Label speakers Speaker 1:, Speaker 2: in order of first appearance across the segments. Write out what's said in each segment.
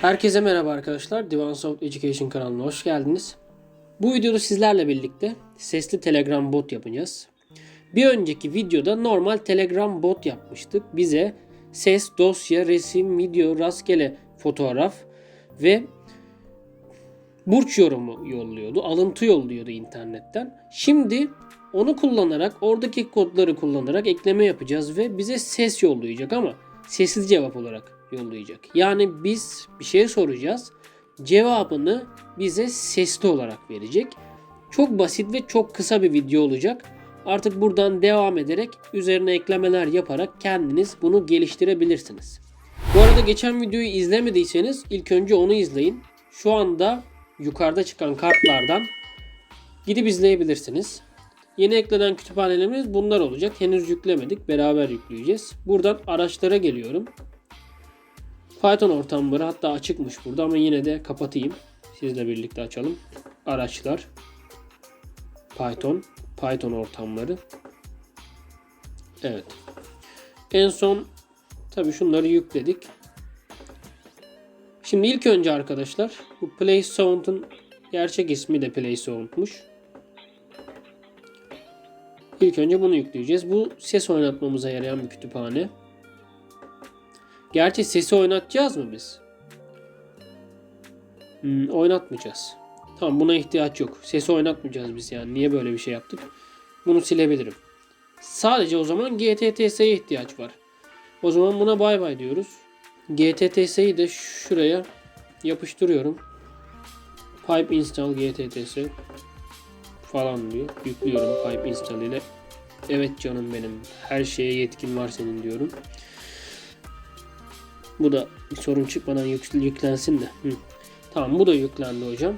Speaker 1: Herkese merhaba arkadaşlar. Divan Soft Education kanalına hoş geldiniz. Bu videoda sizlerle birlikte sesli Telegram bot yapacağız. Bir önceki videoda normal Telegram bot yapmıştık. Bize ses, dosya, resim, video, rastgele fotoğraf ve burç yorumu yolluyordu. Alıntı yolluyordu internetten. Şimdi onu kullanarak, oradaki kodları kullanarak ekleme yapacağız ve bize ses yollayacak ama sessiz cevap olarak yollayacak. Yani biz bir şey soracağız. Cevabını bize sesli olarak verecek. Çok basit ve çok kısa bir video olacak. Artık buradan devam ederek üzerine eklemeler yaparak kendiniz bunu geliştirebilirsiniz. Bu arada geçen videoyu izlemediyseniz ilk önce onu izleyin. Şu anda yukarıda çıkan kartlardan gidip izleyebilirsiniz. Yeni eklenen kütüphanelerimiz bunlar olacak. Henüz yüklemedik. Beraber yükleyeceğiz. Buradan araçlara geliyorum. Python ortamları hatta açıkmış burada ama yine de kapatayım. Sizle birlikte açalım. Araçlar. Python. Python ortamları. Evet. En son tabi şunları yükledik. Şimdi ilk önce arkadaşlar bu Play Sound'un gerçek ismi de Play Sound'muş. İlk önce bunu yükleyeceğiz. Bu ses oynatmamıza yarayan bir kütüphane. Gerçi sesi oynatacağız mı biz? Hmm, oynatmayacağız. Tamam buna ihtiyaç yok. Sesi oynatmayacağız biz yani. Niye böyle bir şey yaptık? Bunu silebilirim. Sadece o zaman GTTS'ye ihtiyaç var. O zaman buna bay bay diyoruz. GTTS'yi de şuraya yapıştırıyorum. Pipe install GTTS falan diyor. Yüklüyorum pipe install ile. Evet canım benim. Her şeye yetkin var senin diyorum. Bu da sorun çıkmadan yük- yüklensin de. Hı. Tamam bu da yüklendi hocam.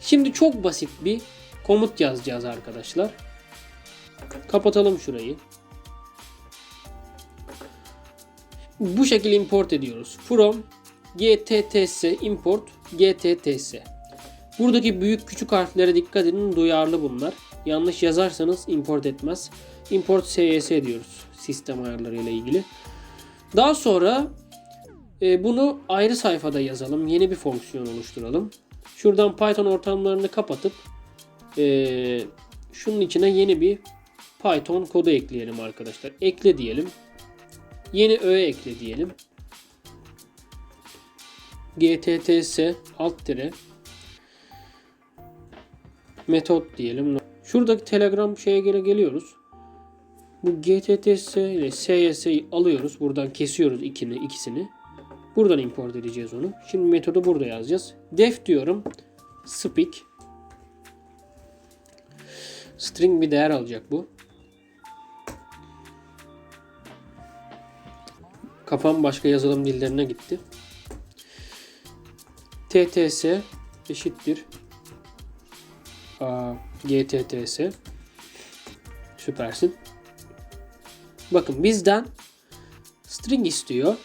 Speaker 1: Şimdi çok basit bir komut yazacağız arkadaşlar. Kapatalım şurayı. Bu şekilde import ediyoruz. From gtts import gtts. Buradaki büyük küçük harflere dikkat edin. Duyarlı bunlar. Yanlış yazarsanız import etmez. Import sys diyoruz. Sistem ayarları ile ilgili. Daha sonra e, bunu ayrı sayfada yazalım. Yeni bir fonksiyon oluşturalım. Şuradan Python ortamlarını kapatıp e, şunun içine yeni bir Python kodu ekleyelim arkadaşlar. Ekle diyelim. Yeni öğe ekle diyelim. gtts alt tire metot diyelim. Şuradaki Telegram şeye göre geliyoruz. Bu GTTS ile SYS'yi alıyoruz. Buradan kesiyoruz ikini, ikisini. Buradan import edeceğiz onu. Şimdi metodu burada yazacağız. Def diyorum. Speak. String bir değer alacak bu. Kafam başka yazılım dillerine gitti. TTS eşittir Aa, GTTS süpersin. Bakın bizden string istiyor.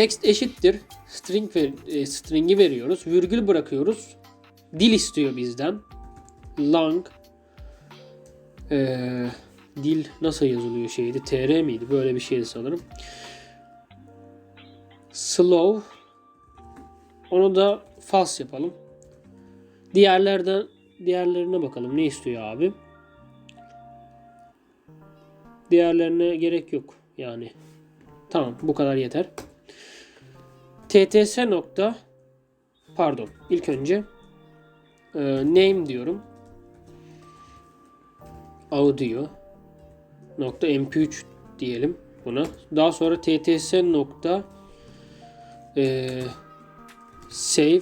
Speaker 1: Text eşittir. String ver, e, string'i veriyoruz. Virgül bırakıyoruz. Dil istiyor bizden. Long e, dil nasıl yazılıyor şeydi? TR miydi? Böyle bir şeydi sanırım. Slow onu da false yapalım. Diğerlerden diğerlerine bakalım. Ne istiyor abi? Diğerlerine gerek yok. Yani tamam bu kadar yeter. TTS nokta pardon ilk önce e, name diyorum. Audio nokta mp3 diyelim buna. Daha sonra TTS nokta e, save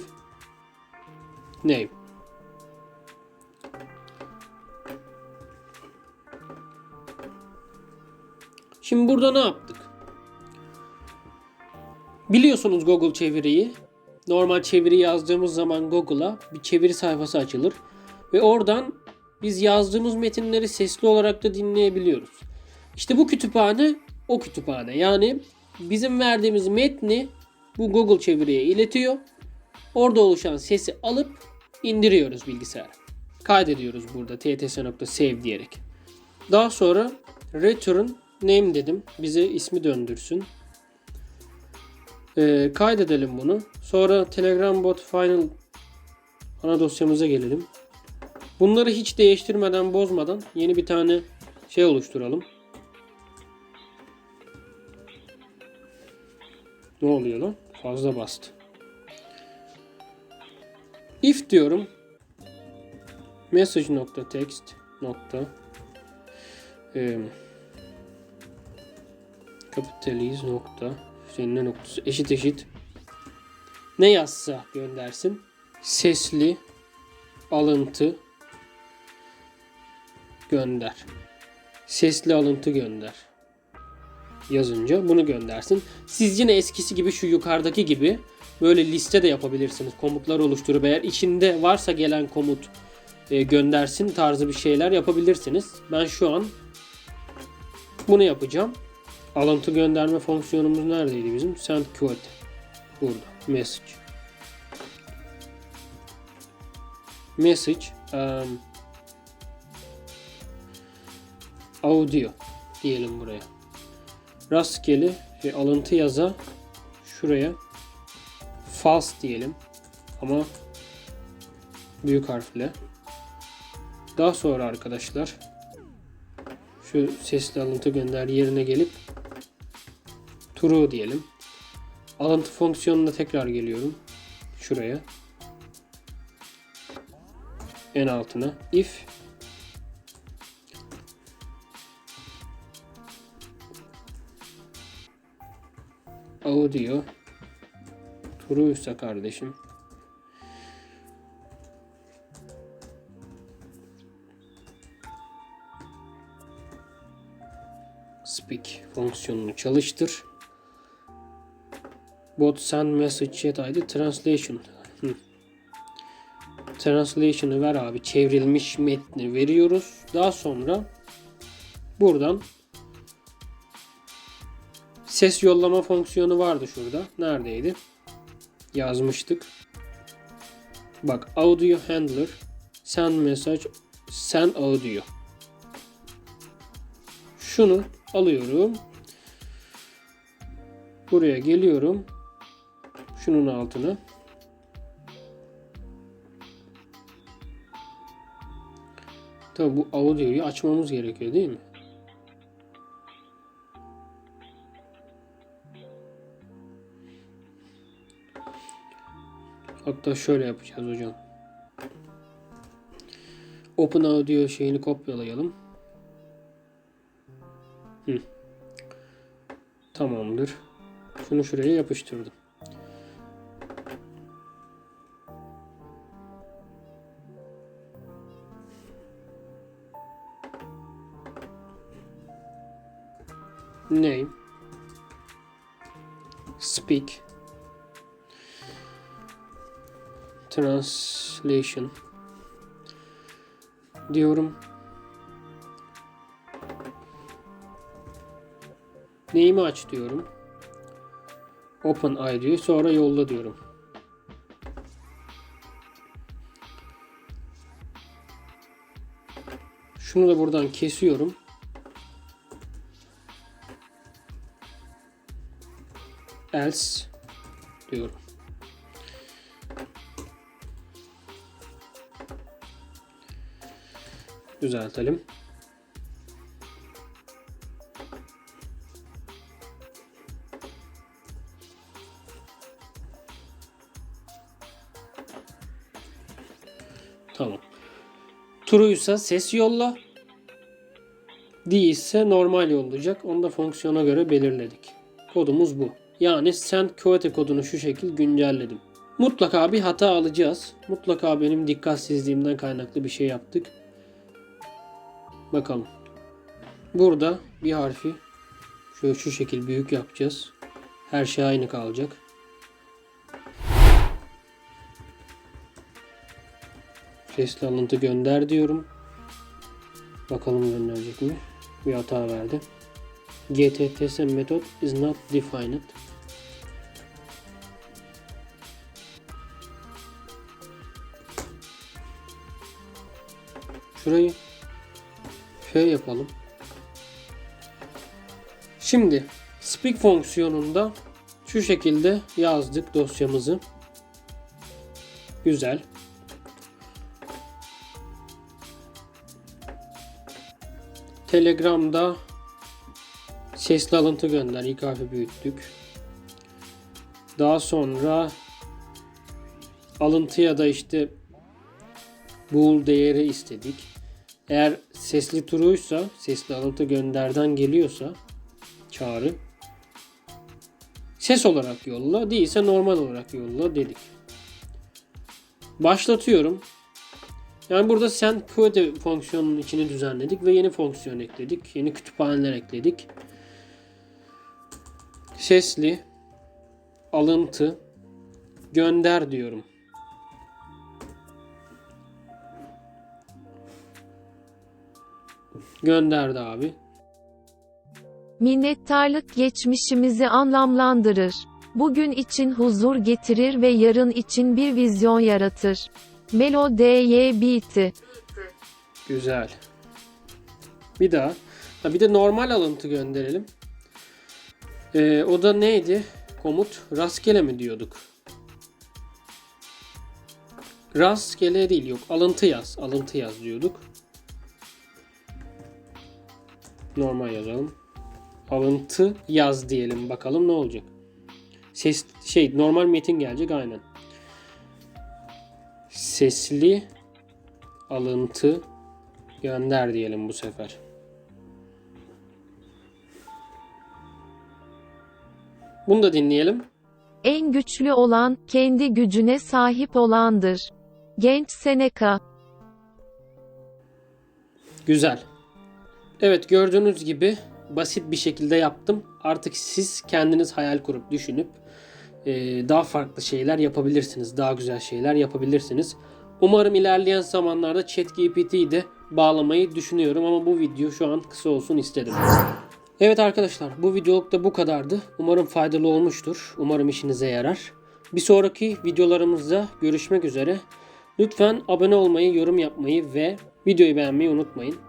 Speaker 1: name. Şimdi burada ne yaptık? Biliyorsunuz Google çeviriyi. Normal çeviri yazdığımız zaman Google'a bir çeviri sayfası açılır. Ve oradan biz yazdığımız metinleri sesli olarak da dinleyebiliyoruz. İşte bu kütüphane o kütüphane. Yani bizim verdiğimiz metni bu Google çeviriye iletiyor. Orada oluşan sesi alıp indiriyoruz bilgisayara. Kaydediyoruz burada tts.save diyerek. Daha sonra return name dedim. Bize ismi döndürsün. Ee, kaydedelim bunu. Sonra Telegram bot final ana dosyamıza gelelim. Bunları hiç değiştirmeden, bozmadan yeni bir tane şey oluşturalım. Ne oluyor lan? Fazla bastı. If diyorum. Message nokta text nokta e, kapitaliz nokta senin noktası eşit eşit ne yazsa göndersin. Sesli alıntı gönder. Sesli alıntı gönder. Yazınca bunu göndersin. Siz yine eskisi gibi şu yukarıdaki gibi böyle liste de yapabilirsiniz. Komutlar oluşturup eğer içinde varsa gelen komut e, göndersin tarzı bir şeyler yapabilirsiniz. Ben şu an bunu yapacağım. Alıntı gönderme fonksiyonumuz neredeydi bizim? Send quote. Burada. Message. Message. Um, audio diyelim buraya. Rastgele şey, alıntı yaza şuraya false diyelim. Ama büyük harfle. Daha sonra arkadaşlar şu sesli alıntı gönder yerine gelip true diyelim. Alıntı fonksiyonuna tekrar geliyorum. Şuraya. En altına if audio true ise kardeşim speak fonksiyonunu çalıştır. Bot send message chat ID translation. Translation'ı ver abi. Çevrilmiş metni veriyoruz. Daha sonra buradan ses yollama fonksiyonu vardı şurada. Neredeydi? Yazmıştık. Bak audio handler send message send audio. Şunu alıyorum. Buraya geliyorum. Şunun altına. Tabi bu audio'yu açmamız gerekiyor değil mi? Hatta şöyle yapacağız hocam. Open Audio şeyini kopyalayalım. Hı. Tamamdır. Şunu şuraya yapıştırdım. Name Speak Translation diyorum. Neyimi aç diyorum. Open ID'yi sonra yolla diyorum. Şunu da buradan kesiyorum. Else diyorum. Düzeltelim. Tamam. True'ysa ses yolla. Değilse normal yollayacak. Onu da fonksiyona göre belirledik. Kodumuz bu. Yani send kodunu şu şekil güncelledim. Mutlaka bir hata alacağız. Mutlaka benim dikkatsizliğimden kaynaklı bir şey yaptık. Bakalım. Burada bir harfi şöyle şu şekil büyük yapacağız. Her şey aynı kalacak. Sesli alıntı gönder diyorum. Bakalım gönderecek mi? Bir hata verdi. GTTS method is not defined. Şurayı F yapalım. Şimdi speak fonksiyonunda Şu şekilde yazdık dosyamızı. Güzel. Telegram'da sesli alıntı gönder. Harfi büyüttük. Daha sonra alıntı ya da işte bool değeri istedik. Eğer sesli true'ysa, sesli alıntı gönderden geliyorsa çağrı ses olarak yolla, değilse normal olarak yolla dedik. Başlatıyorum. Yani burada send query fonksiyonunun içini düzenledik ve yeni fonksiyon ekledik. Yeni kütüphaneler ekledik. Sesli alıntı gönder diyorum. Gönderdi abi.
Speaker 2: Minnettarlık geçmişimizi anlamlandırır. Bugün için huzur getirir ve yarın için bir vizyon yaratır. Melo D.Y. Beat'i
Speaker 1: Güzel. Bir daha. Ha, bir de normal alıntı gönderelim. Ee, o da neydi? Komut rastgele mi diyorduk? Rastgele değil yok. Alıntı yaz. Alıntı yaz diyorduk. Normal yazalım. Alıntı yaz diyelim. Bakalım ne olacak. Ses şey normal metin gelecek aynen. Sesli alıntı gönder diyelim bu sefer. Bunu da dinleyelim.
Speaker 2: en güçlü olan, kendi gücüne sahip olandır. Genç Seneca
Speaker 1: Güzel. Evet gördüğünüz gibi basit bir şekilde yaptım. Artık siz kendiniz hayal kurup düşünüp e, daha farklı şeyler yapabilirsiniz. Daha güzel şeyler yapabilirsiniz. Umarım ilerleyen zamanlarda ChatGPT'yi de bağlamayı düşünüyorum ama bu video şu an kısa olsun istedim. Evet arkadaşlar bu videoluk da bu kadardı. Umarım faydalı olmuştur. Umarım işinize yarar. Bir sonraki videolarımızda görüşmek üzere. Lütfen abone olmayı, yorum yapmayı ve videoyu beğenmeyi unutmayın.